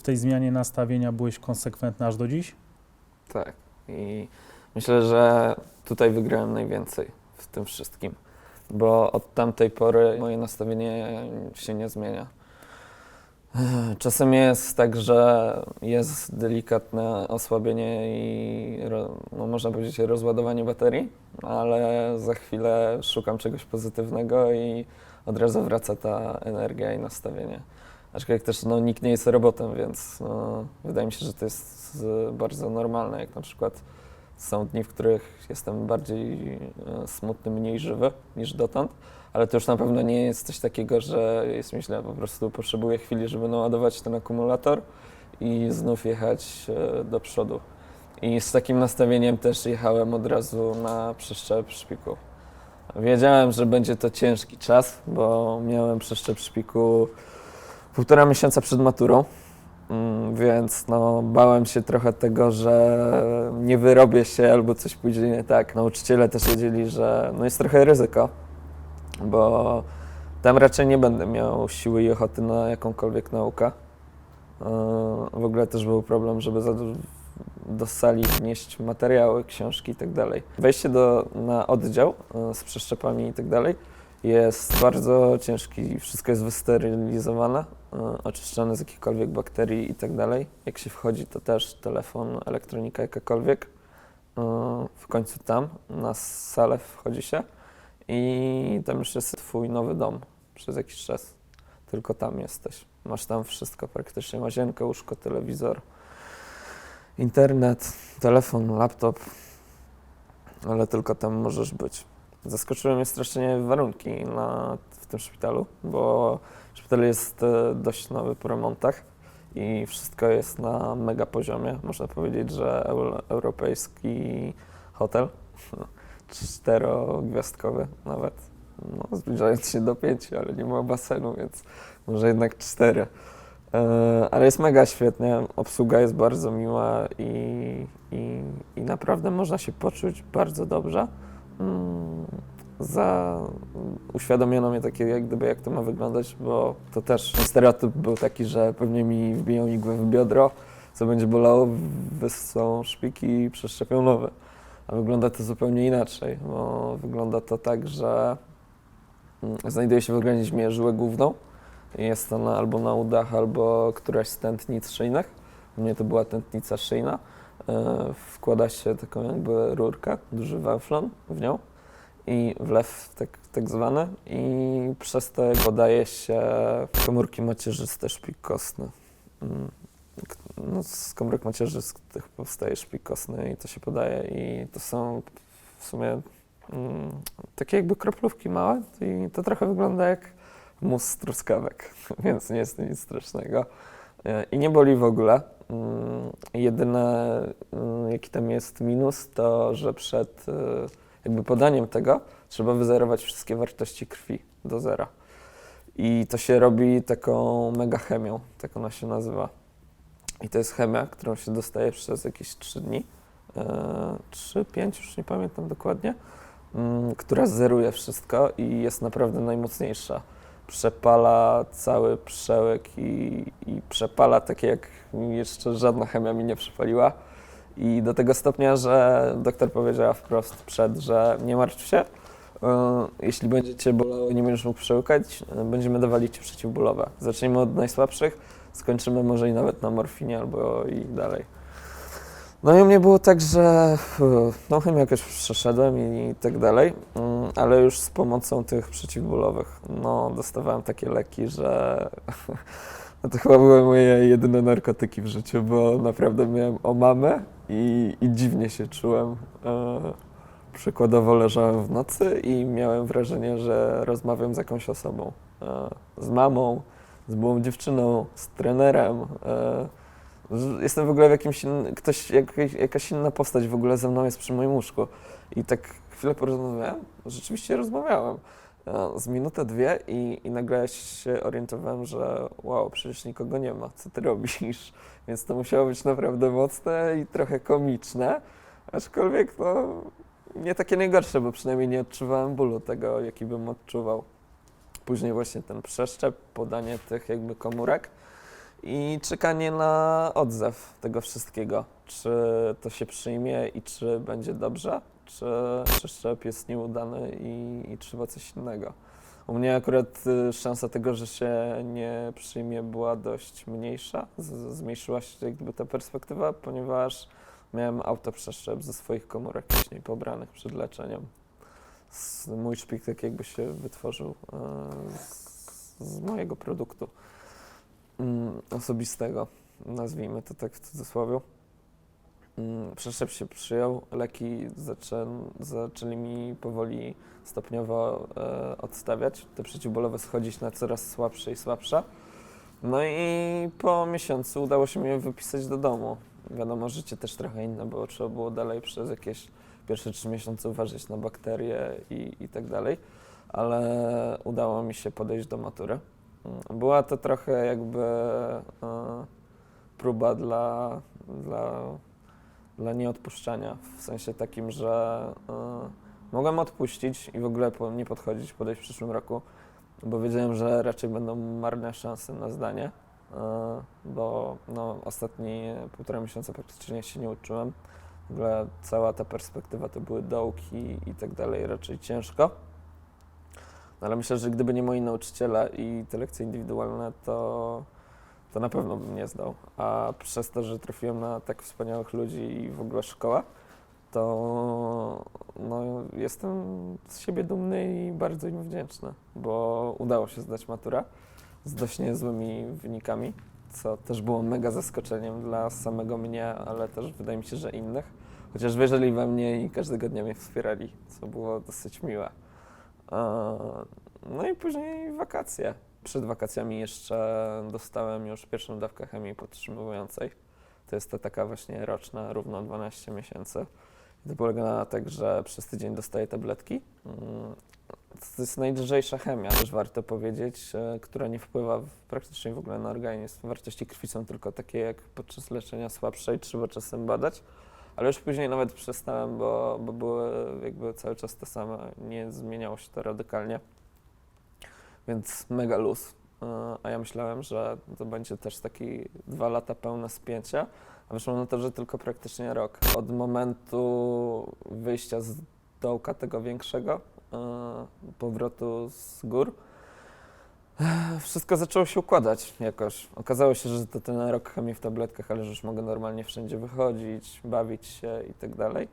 w tej zmianie nastawienia byłeś konsekwentny aż do dziś? Tak. I myślę, że tutaj wygrałem najwięcej w tym wszystkim, bo od tamtej pory moje nastawienie się nie zmienia. Czasem jest tak, że jest delikatne osłabienie i no można powiedzieć rozładowanie baterii, ale za chwilę szukam czegoś pozytywnego i od razu wraca ta energia i nastawienie. Aczkolwiek też no, nikt nie jest robotem, więc no, wydaje mi się, że to jest bardzo normalne, jak na przykład są dni, w których jestem bardziej e, smutny, mniej żywy niż dotąd, ale to już na pewno nie jest coś takiego, że jest mi źle, po prostu potrzebuję chwili, żeby naładować ten akumulator i znów jechać e, do przodu. I z takim nastawieniem też jechałem od razu na przeszczep szpiku. Wiedziałem, że będzie to ciężki czas, bo miałem przeszczep szpiku półtora miesiąca przed maturą, Mm, więc no, bałem się trochę tego, że nie wyrobię się albo coś pójdzie nie tak. Nauczyciele też wiedzieli, że no, jest trochę ryzyko, bo tam raczej nie będę miał siły i ochoty na jakąkolwiek naukę. Yy, W ogóle też był problem, żeby za, do sali wnieść materiały, książki i tak. Wejście do, na oddział yy, z przeszczepami i tak jest bardzo ciężki, wszystko jest wysterylizowane, y, oczyszczone z jakichkolwiek bakterii i tak dalej. Jak się wchodzi, to też telefon, elektronika jakakolwiek. Y, W końcu tam, na salę wchodzi się i tam już jest twój nowy dom przez jakiś czas. Tylko tam jesteś. Masz tam wszystko praktycznie, łazienkę, łóżko, telewizor, internet, telefon, laptop, ale tylko tam możesz być. Zaskoczyły mnie strasznie warunki na, w tym szpitalu, bo szpital jest e, dość nowy po remontach i wszystko jest na mega poziomie. Można powiedzieć, że eu, europejski hotel, czterogwiazdkowy nawet, no, zbliżając się do pięciu, ale nie ma basenu, więc może jednak cztery. E, Ale jest mega świetnie, obsługa jest bardzo miła i, i, i naprawdę można się poczuć bardzo dobrze. Mm, Za uświadomiono mnie takie, jak gdyby, jak to ma wyglądać, bo to też stereotyp był taki, że pewnie mi wbiją igłę w biodro, co będzie bolało, wyssą szpiki i przeszczepią nowe. A wygląda to zupełnie inaczej, bo wygląda to tak, że mm, znajduje się w organizmie żyłę główną. Jest ona albo na udach, albo któraś z tętnic szyjnych. U mnie to była tętnica szyjna. E, Wkłada się taką jakby rurkę, duży węflon w nią i wlew tak, tak zwany i przez to podaje się komórki macierzyste, szpik kostny. Mm, No, z komórek macierzystych powstaje szpik kostny i to się podaje i to są w sumie mm, takie jakby kroplówki małe i to trochę wygląda jak mus z truskawek, więc nie jest to nic strasznego. E, I nie boli w ogóle. Mm, Jedyne, mm, jaki tam jest minus, to że przed e, jakby podaniem tego trzeba wyzerować wszystkie wartości krwi do zera. I to się robi taką mega chemią, tak ona się nazywa. I to jest chemia, którą się dostaje przez jakieś 3 dni, 3-5, już nie pamiętam dokładnie, mm, która zeruje wszystko i jest naprawdę najmocniejsza przepala cały przełyk i, i przepala takie jak jeszcze żadna chemia mi nie przepaliła. I do tego stopnia, że doktor powiedziała wprost przed, że nie martw się, yy, jeśli będzie cię bolało nie będziesz mógł przełykać, yy, będziemy dawali ci przeciwbólowe. Zacznijmy od najsłabszych, skończymy może i nawet na morfinie albo i dalej. No i u mnie było tak, że uff, no chemię jakoś przeszedłem i tak dalej, mm, ale już z pomocą tych przeciwbólowych, no dostawałem takie leki, że no to chyba były moje jedyne narkotyki w życiu, bo naprawdę miałem omamę i, i dziwnie się czułem. E, przykładowo leżałem w nocy i miałem wrażenie, że rozmawiam z jakąś osobą, e, z mamą, z byłą dziewczyną, z trenerem, e, Jestem w ogóle w jakimś innym, ktoś, jakaś, jakaś inna postać w ogóle ze mną jest przy moim łóżku. I tak chwilę porozmawiałem, rzeczywiście rozmawiałem. e, Z minutę, dwie i, i nagle się orientowałem, że wow, przecież nikogo nie ma, co ty robisz? Więc to musiało być naprawdę mocne i trochę komiczne, aczkolwiek no, nie takie najgorsze, bo przynajmniej nie odczuwałem bólu tego, jaki bym odczuwał. Później właśnie ten przeszczep, podanie tych jakby komórek i czekanie na odzew tego wszystkiego. Czy to się przyjmie i czy będzie dobrze, czy przeszczep jest nieudany i, i trzeba coś innego. U mnie akurat y, szansa tego, że się nie przyjmie, była dość mniejsza. Z, zmniejszyła się jak gdyby ta perspektywa, ponieważ miałem autoprzeszczep ze swoich komórek wcześniej pobranych przed leczeniem. Z, mój szpik tak jakby się wytworzył e, z, z mojego produktu mm, osobistego, nazwijmy to tak w cudzysłowie. Mm, Przeszczep się przyjął, leki zaczę, zaczęli mi powoli stopniowo e, odstawiać, te przeciwbólowe schodzić na coraz słabsze i słabsze. No i po miesiącu udało się mi je wypisać do domu. Wiadomo, życie też trochę inne, bo trzeba było dalej przez jakieś pierwsze trzy miesiące uważać na bakterie i, i tak dalej, ale udało mi się podejść do matury. Była to trochę jakby e, próba dla, dla, dla nieodpuszczania, w sensie takim, że e, mogłem odpuścić i w ogóle nie podchodzić, podejść w przyszłym roku, bo wiedziałem, że raczej będą marne szanse na zdanie, e, bo no, ostatnie półtora miesiąca praktycznie się nie uczyłem. W ogóle cała ta perspektywa to były dołki i tak dalej, raczej ciężko. No, ale myślę, że gdyby nie moi nauczyciele i te lekcje indywidualne, to, to na pewno bym nie zdał. A przez to, że trafiłem na tak wspaniałych ludzi i w ogóle szkołę, to no, jestem z siebie dumny i bardzo im wdzięczny, bo udało się zdać maturę z dość niezłymi wynikami, co też było mega zaskoczeniem dla samego mnie, ale też wydaje mi się, że innych. Chociaż wierzyli we mnie i każdego dnia mnie wspierali, co było dosyć miłe. E, No i później wakacje. Przed wakacjami jeszcze dostałem już pierwszą dawkę chemii podtrzymującej. To jest to taka właśnie roczna, równo 12 miesięcy. I to polega na tak, że przez tydzień dostaję tabletki. Mm, To jest najdrżejsza chemia, też warto powiedzieć, e, która nie wpływa praktycznie w ogóle na organizm. Wartości krwi są tylko takie jak podczas leczenia słabsze i trzeba czasem badać. Ale już później nawet przestałem, bo, bo były jakby cały czas te same, nie zmieniało się to radykalnie. Więc mega luz. E, A ja myślałem, że to będzie też taki dwa lata pełne spięcia, a wyszło na to, że tylko praktycznie rok. Od momentu wyjścia z dołka tego większego, e, powrotu z gór, wszystko zaczęło się układać jakoś. Okazało się, że to ten rok chemii w tabletkach, ale że już mogę normalnie wszędzie wychodzić, bawić się i tak dalej.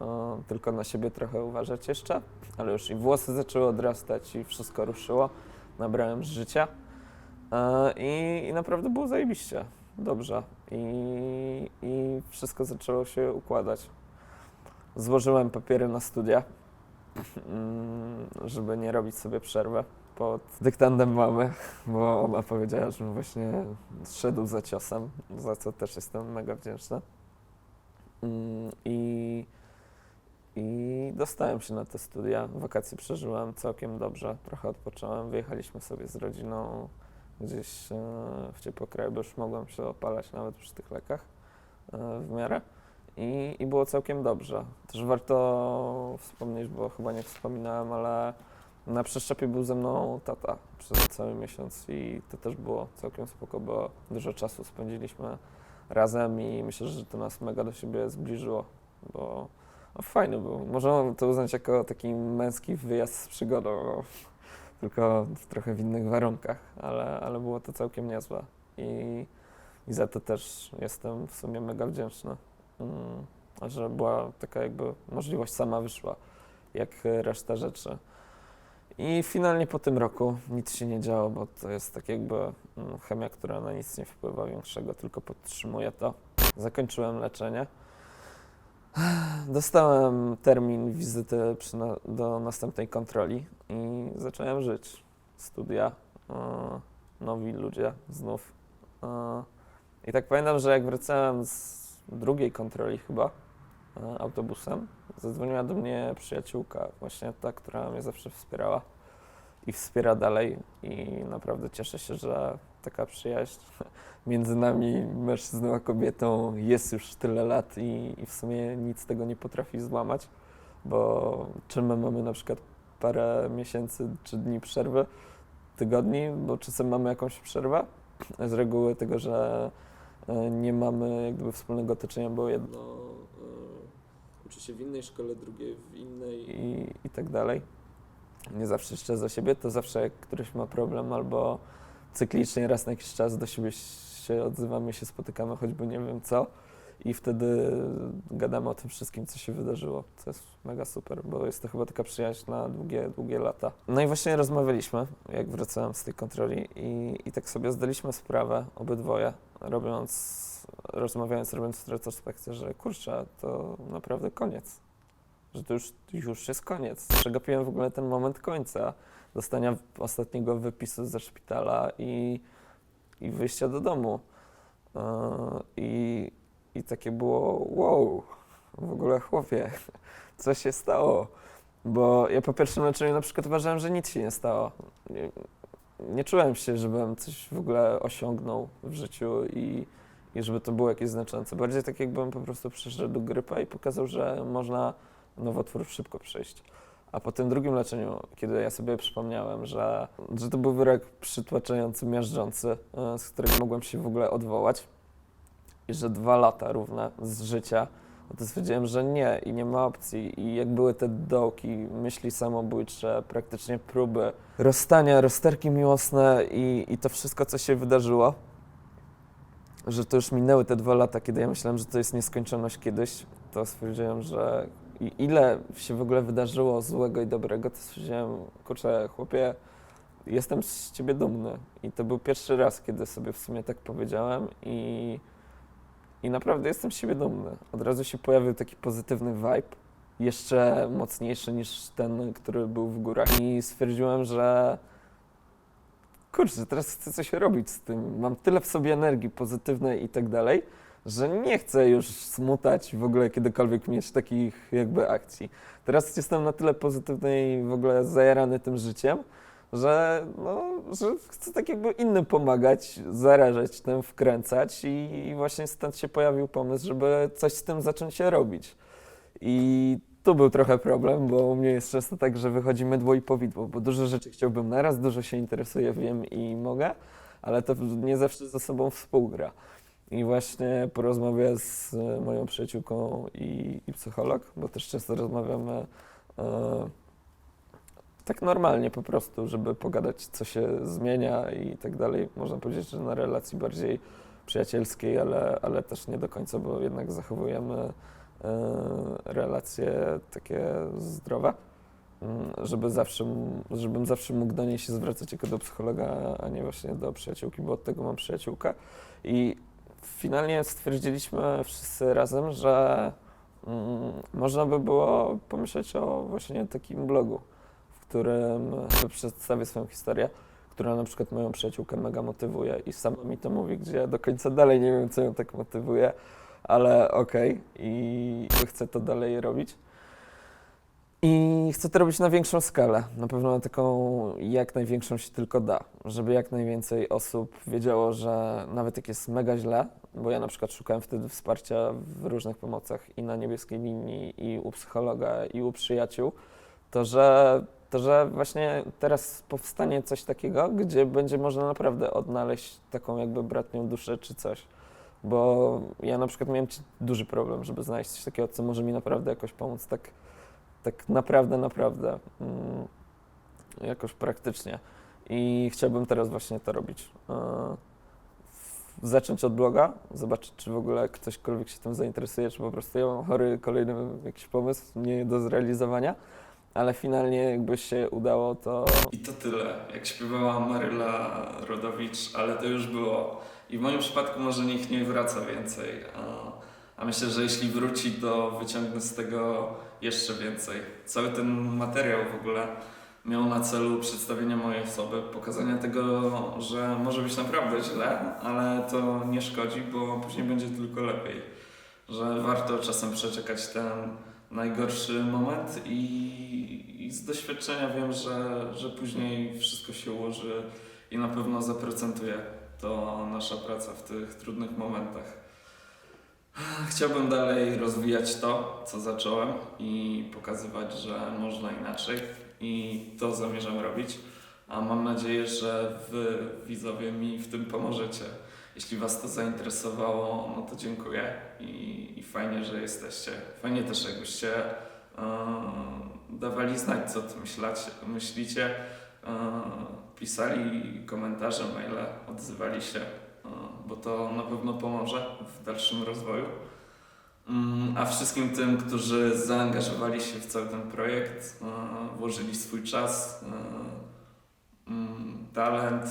E, Tylko na siebie trochę uważać jeszcze, ale już i włosy zaczęły odrastać i wszystko ruszyło. Nabrałem życia E, i, i naprawdę było zajebiście, dobrze. I, I wszystko zaczęło się układać. Złożyłem papiery na studia, mm, żeby nie robić sobie przerwy pod dyktandem mamy, bo ona powiedziała, że właśnie szedł za ciosem, za co też jestem mega wdzięczny. Mm, I, I dostałem się na te studia. Wakacje przeżyłem całkiem dobrze, trochę odpocząłem. Wyjechaliśmy sobie z rodziną gdzieś e, w ciepłe kraje, bo już mogłem się opalać nawet przy tych lekach e, w miarę. I, I było całkiem dobrze. Też warto wspomnieć, bo chyba nie wspominałem, ale na przeszczepie był ze mną tata przez cały miesiąc i to też było całkiem spoko, bo dużo czasu spędziliśmy razem i myślę, że to nas mega do siebie zbliżyło, bo no, fajny był. Można to uznać jako taki męski wyjazd z przygodą, no, tylko w trochę w innych warunkach, ale, ale było to całkiem niezłe i, i za to też jestem w sumie mega wdzięczny, mm, że była taka jakby możliwość sama wyszła, jak reszta rzeczy. I finalnie po tym roku nic się nie działo, bo to jest tak jakby mm, chemia, która na nic nie wpływa większego, tylko podtrzymuje to. Zakończyłem leczenie. Dostałem termin wizyty na, do następnej kontroli i zacząłem żyć. Studia, e, nowi ludzie znów. E, I tak pamiętam, że jak wracałem z drugiej kontroli chyba autobusem, zadzwoniła do mnie przyjaciółka, właśnie ta, która mnie zawsze wspierała i wspiera dalej. I naprawdę cieszę się, że taka przyjaźń między nami, mężczyzną a kobietą jest już tyle lat i, i w sumie nic tego nie potrafi złamać, bo czym my mamy na przykład parę miesięcy czy dni przerwy, tygodni, bo czasem mamy jakąś przerwę, z reguły tego, że e, nie mamy jak gdyby wspólnego otoczenia, bo jedno e, uczy się w innej szkole, drugie w innej i, i tak dalej. Nie zawsze jeszcze za siebie, to zawsze jak któryś ma problem albo cyklicznie raz na jakiś czas do siebie się odzywamy, się spotykamy, choćby nie wiem co i wtedy gadamy o tym wszystkim, co się wydarzyło, co jest mega super, bo jest to chyba taka przyjaźń na długie, długie lata. No i właśnie rozmawialiśmy, jak wracałem z tej kontroli i, i tak sobie zdaliśmy sprawę, obydwoje, robiąc, rozmawiając, robiąc retrospekcję, że kurczę, to naprawdę koniec. Że to już, już jest koniec. Przegapiłem w ogóle ten moment końca, dostania ostatniego wypisu ze szpitala i, i wyjścia do domu. Yy, I, I takie było wow, w ogóle chłopie, co się stało? Bo ja po pierwszym leczeniu na przykład uważałem, że nic się nie stało. Nie, czułem się, żebym coś w ogóle osiągnął w życiu i, i żeby to było jakieś znaczące. Bardziej tak jakbym po prostu przyszedł grypę i pokazał, że można nowotwór szybko przejść. A po tym drugim leczeniu, kiedy ja sobie przypomniałem, że, że to był wyrok przytłaczający, miażdżący, e, z którego mogłem się w ogóle odwołać i że dwa lata równe z życia, no to stwierdziłem, że nie i nie ma opcji. I jak były te dołki, myśli samobójcze, praktycznie próby rozstania, rozterki miłosne i, i to wszystko, co się wydarzyło, że to już minęły te dwa lata, kiedy ja myślałem, że to jest nieskończoność kiedyś, to stwierdziłem, że i ile się w ogóle wydarzyło złego i dobrego, to stwierdziłem, kurczę, chłopie, jestem z ciebie dumny. I to był pierwszy raz, kiedy sobie w sumie tak powiedziałem i, i naprawdę jestem z siebie dumny. Od razu się pojawił taki pozytywny vibe, jeszcze mocniejszy niż ten, który był w górach i stwierdziłem, że kurczę, teraz chcę coś robić z tym. Mam tyle w sobie energii pozytywnej i tak dalej, że nie chcę już smutać w ogóle kiedykolwiek mieć takich jakby akcji. Teraz jestem na tyle pozytywny i w ogóle zajarany tym życiem, że, no, że chcę tak jakby innym pomagać, zarażać tym, wkręcać i, właśnie stąd się pojawił pomysł, żeby coś z tym zacząć się robić. I tu był trochę problem, bo u mnie jest często tak, że wychodzi mydło i powidło, bo dużo rzeczy chciałbym naraz, dużo się interesuję, wiem i mogę, ale to nie zawsze ze sobą współgra. I właśnie po rozmowie z e, moją przyjaciółką i, i psycholog, bo też często rozmawiamy e, tak normalnie po prostu, żeby pogadać, co się zmienia i tak dalej. Można powiedzieć, że na relacji bardziej przyjacielskiej, ale, ale też nie do końca, bo jednak zachowujemy e, relacje takie zdrowe, mm, żeby zawsze, żebym zawsze mógł do niej się zwracać jako do psychologa, a nie właśnie do przyjaciółki, bo od tego mam przyjaciółkę. I finalnie stwierdziliśmy wszyscy razem, że mm, można by było pomyśleć o właśnie takim blogu, którym przedstawię swoją historię, która na przykład moją przyjaciółkę mega motywuje i sama mi to mówi, gdzie do końca dalej nie wiem, co ją tak motywuje, ale okej i chcę to dalej robić. I chcę to robić na większą skalę, na pewno na taką jak największą się tylko da, żeby jak najwięcej osób wiedziało, że nawet jak jest mega źle, bo ja na przykład szukałem wtedy wsparcia w różnych pomocach i na niebieskiej linii, i u psychologa, i u przyjaciół, to że, to że właśnie teraz powstanie coś takiego, gdzie będzie można naprawdę odnaleźć taką jakby bratnią duszę czy coś. Bo ja na przykład miałem duży problem, żeby znaleźć coś takiego, co może mi naprawdę jakoś pomóc, tak, tak naprawdę, naprawdę, mm, jakoś praktycznie. I chciałbym teraz właśnie to robić. W- zacząć od bloga, zobaczyć, czy w ogóle ktośkolwiek się tym zainteresuje, czy po prostu ja mam chory kolejny jakiś pomysł, nie do zrealizowania, ale finalnie jakby się udało, to I to tyle, jak śpiewała Maryla Rodowicz, ale to już było. I w moim przypadku może niech nie wraca więcej. A, a myślę, że jeśli wróci, to wyciągnę z tego jeszcze więcej. Cały ten materiał w ogóle miał na celu przedstawienie mojej osoby, pokazania tego, że może być naprawdę źle, ale to nie szkodzi, bo później będzie tylko lepiej. Że warto czasem przeczekać ten najgorszy moment i, i z doświadczenia wiem, że, że później wszystko się ułoży i na pewno zaprocentuje to nasza praca w tych trudnych momentach. Chciałbym dalej rozwijać to, co zacząłem i pokazywać, że można inaczej i to zamierzam robić. a mam nadzieję, że Wy, widzowie, mi w tym pomożecie. Jeśli Was to zainteresowało, no to dziękuję i, i fajnie, że jesteście. Fajnie też, jakbyście e, dawali znać, co myślacie, myślicie, e, pisali komentarze, maile, odzywali się, e, bo to na pewno pomoże w dalszym rozwoju. Mm, A wszystkim tym, którzy zaangażowali się w cały ten projekt, włożyli swój czas, mm, talent,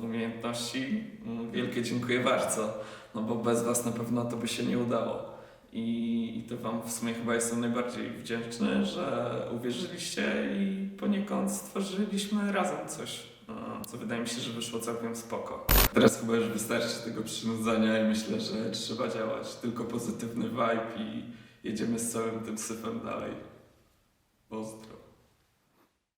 umiejętności, wielkie dziękuję bardzo, no bo bez Was na pewno to by się nie udało. I, I to Wam w sumie chyba jestem najbardziej wdzięczny, że uwierzyliście i poniekąd stworzyliśmy razem coś, e, co wydaje mi się, że wyszło całkiem spoko. Teraz chyba już wystarczy tego przynudzania i myślę, że trzeba działać. Tylko pozytywny vibe i jedziemy z całym tym syfem dalej. Pozdro.